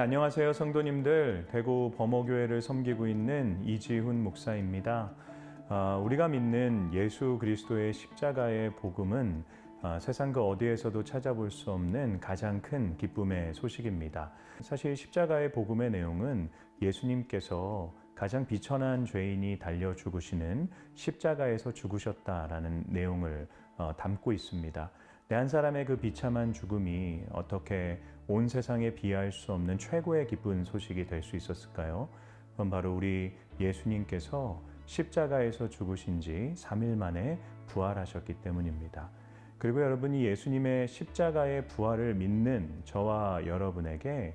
안녕하세요 성도님들 대구 범어교회를 섬기고 있는 이지훈 목사입니다. 아, 우리가 믿는 예수 그리스도의 십자가의 복음은 아, 세상 그 어디에서도 찾아볼 수 없는 가장 큰 기쁨의 소식입니다. 사실 십자가의 복음의 내용은 예수님께서 가장 비천한 죄인이 달려 죽으시는 십자가에서 죽으셨다라는 내용을 어, 담고 있습니다. 내한 사람의 그 비참한 죽음이 어떻게 온 세상에 비할 수 없는 최고의 기쁜 소식이 될 수 있었을까요? 그건 바로 우리 예수님께서 십자가에서 죽으신 지 3일 만에 부활하셨기 때문입니다. 그리고 여러분이 예수님의 십자가의 부활을 믿는 저와 여러분에게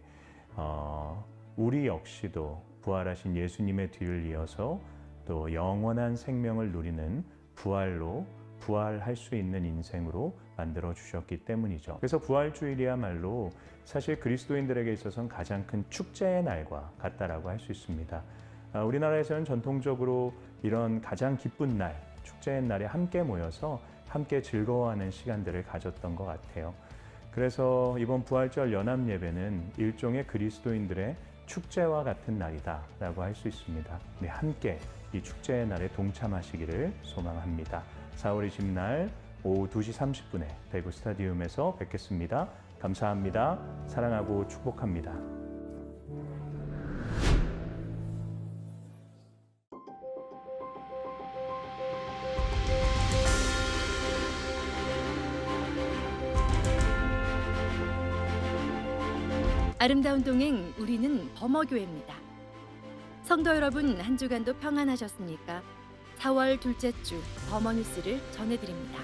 어, 우리 역시도 부활하신 예수님의 뒤를 이어서 또 영원한 생명을 누리는 부활로 부활할 수 있는 인생으로 만들어 주셨기 때문이죠. 그래서 부활주일이야말로 사실 그리스도인들에게 있어서는 가장 큰 축제의 날과 같다라고 할 수 있습니다. 아, 우리나라에서는 전통적으로 이런 가장 기쁜 날, 축제의 날에 함께 모여서 함께 즐거워하는 시간들을 가졌던 것 같아요. 그래서 이번 부활절 연합 예배는 일종의 그리스도인들의 축제와 같은 날이다라고 할 수 있습니다. 네, 함께 이 축제의 날에 동참하시기를 소망합니다. 4월 20날 오후 2시 30분에 대구 스타디움에서 뵙겠습니다. 감사합니다. 사랑하고 축복합니다. 아름다운 동행 우리는 범어교회입니다. 성도 여러분 한 주간도 평안하셨습니까? 4월 둘째 주 범어뉴스를 전해드립니다.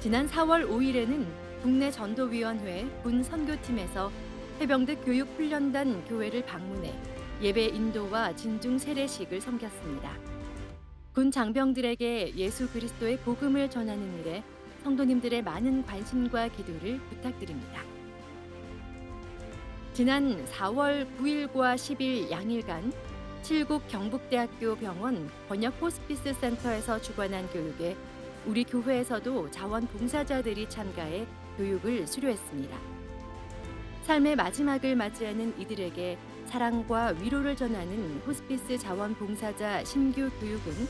지난 4월 5일에는 국내 전도위원회 군 선교팀에서 해병대 교육훈련단 교회를 방문해 예배 인도와 진중 세례식을 섬겼습니다. 군 장병들에게 예수 그리스도의 복음을 전하는 일에 성도님들의 많은 관심과 기도를 부탁드립니다. 지난 4월 9일과 10일 양일간 칠곡 경북대학교 병원 번역 호스피스 센터에서 주관한 교육에 우리 교회에서도 자원봉사자들이 참가해 교육을 수료했습니다. 삶의 마지막을 맞이하는 이들에게 사랑과 위로를 전하는 호스피스 자원봉사자 신규 교육은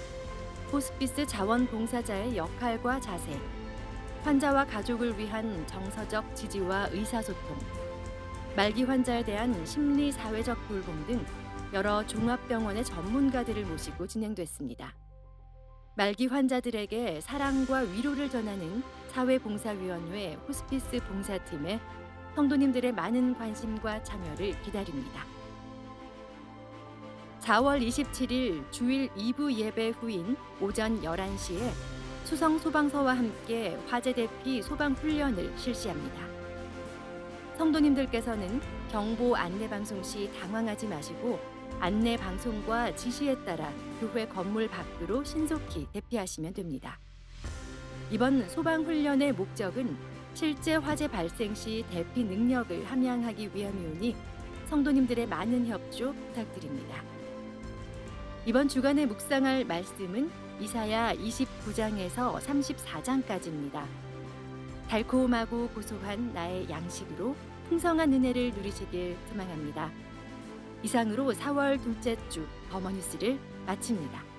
호스피스 자원봉사자의 역할과 자세, 환자와 가족을 위한 정서적 지지와 의사소통, 말기 환자에 대한 심리 사회적 돌봄 등 여러 종합병원의 전문가들을 모시고 진행됐습니다. 말기 환자들에게 사랑과 위로를 전하는 사회봉사위원회 호스피스 봉사팀에 성도님들의 많은 관심과 참여를 기다립니다. 4월 27일 주일 2부 예배 후인 오전 11시에 수성 소방서와 함께 화재 대피 소방 훈련을 실시합니다. 성도님들께서는 경보 안내 방송 시 당황하지 마시고 안내 방송과 지시에 따라 교회 건물 밖으로 신속히 대피하시면 됩니다. 이번 소방 훈련의 목적은 실제 화재 발생 시 대피 능력을 함양하기 위함이오니 성도님들의 많은 협조 부탁드립니다. 이번 주간에 묵상할 말씀은 이사야 29장에서 34장까지입니다. 달콤하고 고소한 나의 양식으로 풍성한 은혜를 누리시길 소망합니다. 이상으로 4월 둘째 주 버머뉴스를 마칩니다.